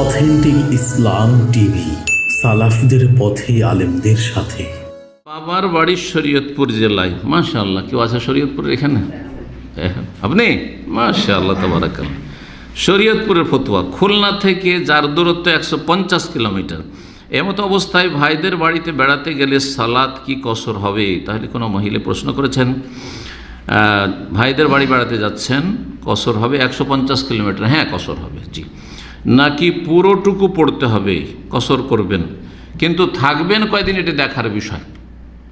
Authentic ইসলাম TV, সালাফদের পথে আলেমদের সাথে। বাবার বাড়ি শরীয়তপুর জেলায়। মাশাআল্লাহ, কেউ আছে শরীয়তপুর এখানে? আপনি? মাশাআল্লাহ তবরাকাল শরীয়তপুরের ফতুয়া, খুলনা থেকে যার দূরত্ব একশো পঞ্চাশ কিলোমিটার। এমতো অবস্থায় ভাইদের বাড়িতে বেড়াতে গেলে সালাদ কি কসর হবে, তাহলে কোনো মহিলা প্রশ্ন করেছেন। ভাইদের বাড়ি বেড়াতে যাচ্ছেন, কসর হবে একশো পঞ্চাশ কিলোমিটার। হ্যাঁ কসর হবে, জি। নাকি পুরোটুকু পড়তে হবে? কসর করবেন। কিন্তু থাকবেন কয়দিন এটা দেখার বিষয়।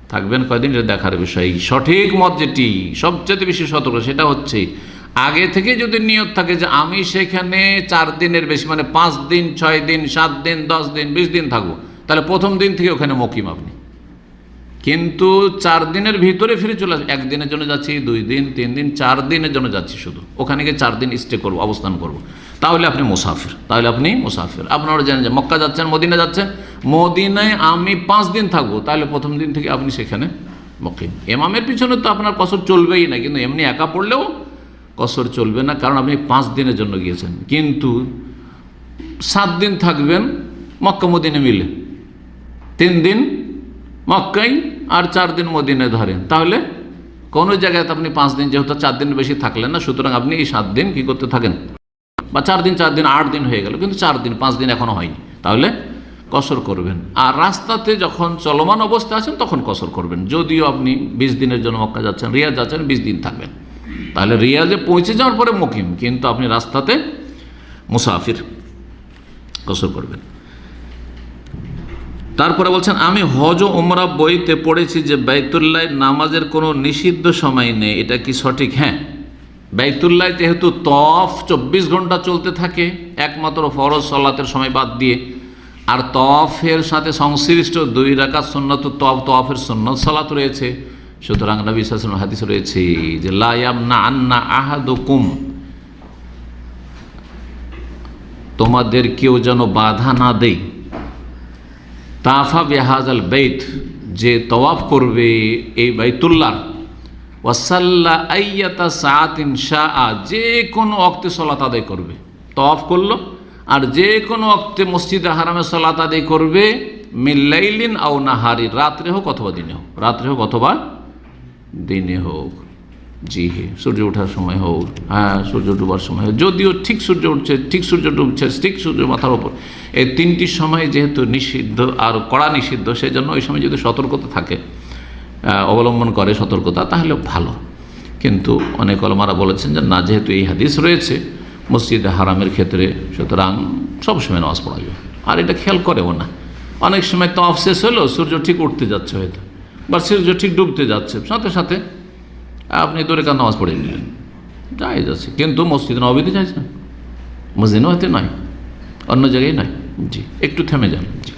থাকবেন কয়দিন এটা দেখার বিষয়। সঠিক মত যেটি, সবচেয়ে বেশি সতর্ক, সেটা হচ্ছে আগে থেকে যদি নিয়ত থাকে যে আমি সেখানে চার দিনের বেশি মানে পাঁচ দিন, ছয় দিন, সাত দিন, দশ দিন, বিশ দিন থাকব, তাহলে প্রথম দিন থেকে ওখানে মকিম আপনি। কিন্তু চার দিনের ভিতরে ফিরে চলে আসবে। একদিনের জন্য যাচ্ছি, দুই দিন, তিন দিন, চার দিনের জন্য যাচ্ছি শুধু। ওখানে গিয়ে চার দিন স্টে করব, অবস্থান করব। তাহলে আপনি মুসাফির, তাহলে আপনি মুসাফির। আপনারা জানেন যে মক্কা যাচ্ছেন, মদিনা যাচ্ছেন। মদিনায় আমি পাঁচ দিন থাকব, তাহলে প্রথম দিন থেকে আপনি সেখানে মকিম এমামের পিছনে তো আপনার কসর চলবেই না, কিন্তু এমনি একা পড়লেও কসর চলবে না, কারণ আপনি পাঁচ দিনের জন্য গিয়েছেন। কিন্তু সাত দিন থাকবেন মক্কা মদিনে মিলে। তিন দিন মক্কাই আর চার দিন মদিনে ধরেন। তাহলে কোনো জায়গায় আপনি পাঁচ দিন, যেহেতু চার দিন বেশি থাকলেন না, সুতরাং আপনি এই সাত দিন কি করতে থাকেন? বা চার দিন চার দিন, আট দিন হয়ে গেল, কিন্তু চার দিন, পাঁচ দিন এখনও হয়নি। তাহলে কসর করবেন। আর রাস্তাতে যখন চলমান অবস্থা আছেন, তখন কসর করবেন। যদিও আপনি বিশ দিনের জন্য মক্কা যাচ্ছেন, রিয়াজ যাচ্ছেন বিশ দিন থাকবেন। তাহলে রিয়াজে পৌঁছে যাওয়ার পরে মুকিম, কিন্তু আপনি রাস্তাতে মুসাফির কসর করবেন। তারপরে বলছেন, আমি হজ ও ওমরা বইতে পড়েছি যে বাইতুল্লাহ নামাজের কোনো নিষিদ্ধ সময় নেই। এটা কি সঠিক? হ্যাঁ। বাইতুল্লাহ যেহেতু তফ, চব্বিশ ঘণ্টা চলতে থাকে, একমাত্র ফরজ সলাতের সময় বাদ দিয়ে। আর তফের সাথে সংশ্লিষ্ট দুই রাকাত সন্ন্যত তফ, তফের সন্ন্যত সালাত রয়েছে। সুতরাং নবী সাসন হাদিস রয়েছে যে লায়াম না আন্না আহাদুকুম। তোমাদের কেউ যেন বাধা না দেয়। তাফা বেহাজাল বেত যে তওয়াফ করবে এই বাইতুল্লাহ। ওয়াসাল্লা আইয়াতা সাআতিন শাহ যে কোনো অক্তে সলাত আদায় করবে। তওয়াফ করল, আর যে কোনো অক্তে মসজিদে হারামে সলাত আদায় করবে মিল্লাইলিন আও নাহারি, রাত্রে হোক অথবা দিনে হোক। রাত্রে হোক অথবা দিনে হোক। জি সূর্য ওঠার সময় হোক হ্যাঁ সূর্য ডুবার সময় হোক, যদিও ঠিক সূর্য উঠছে, ঠিক সূর্য ডুবছে, ঠিক সূর্য মাথার ওপর এই তিনটি সময় যেহেতু নিষিদ্ধ আর কড়া নিষিদ্ধ সেই জন্য ওই সময় যদি সতর্কতা থাকে অবলম্বন করে সতর্কতা, তাহলে ভালো। কিন্তু অনেক অলমারা বলেছেন যে না, যেহেতু এই হাদিস রয়েছে, মসজিদে হারামের ক্ষেত্রে, সুতরাং সবসময় নামাজ পড়া যাবে আর এটা খেয়াল করেও না। অনেক সময় তো অফ শেষ হলেও সূর্য ঠিক উঠতে যাচ্ছে হয়তো, বা সূর্য ঠিক ডুবতে যাচ্ছে। সাথে সাথে আপনি তোর কান নামাজ পড়ে নিলেন? যাই যাচ্ছে। কিন্তু মসজিদ নবীতে চাইছেন মসজিদ নয়, অন্য জায়গায় নয়। জি, একটু থেমে যান। জি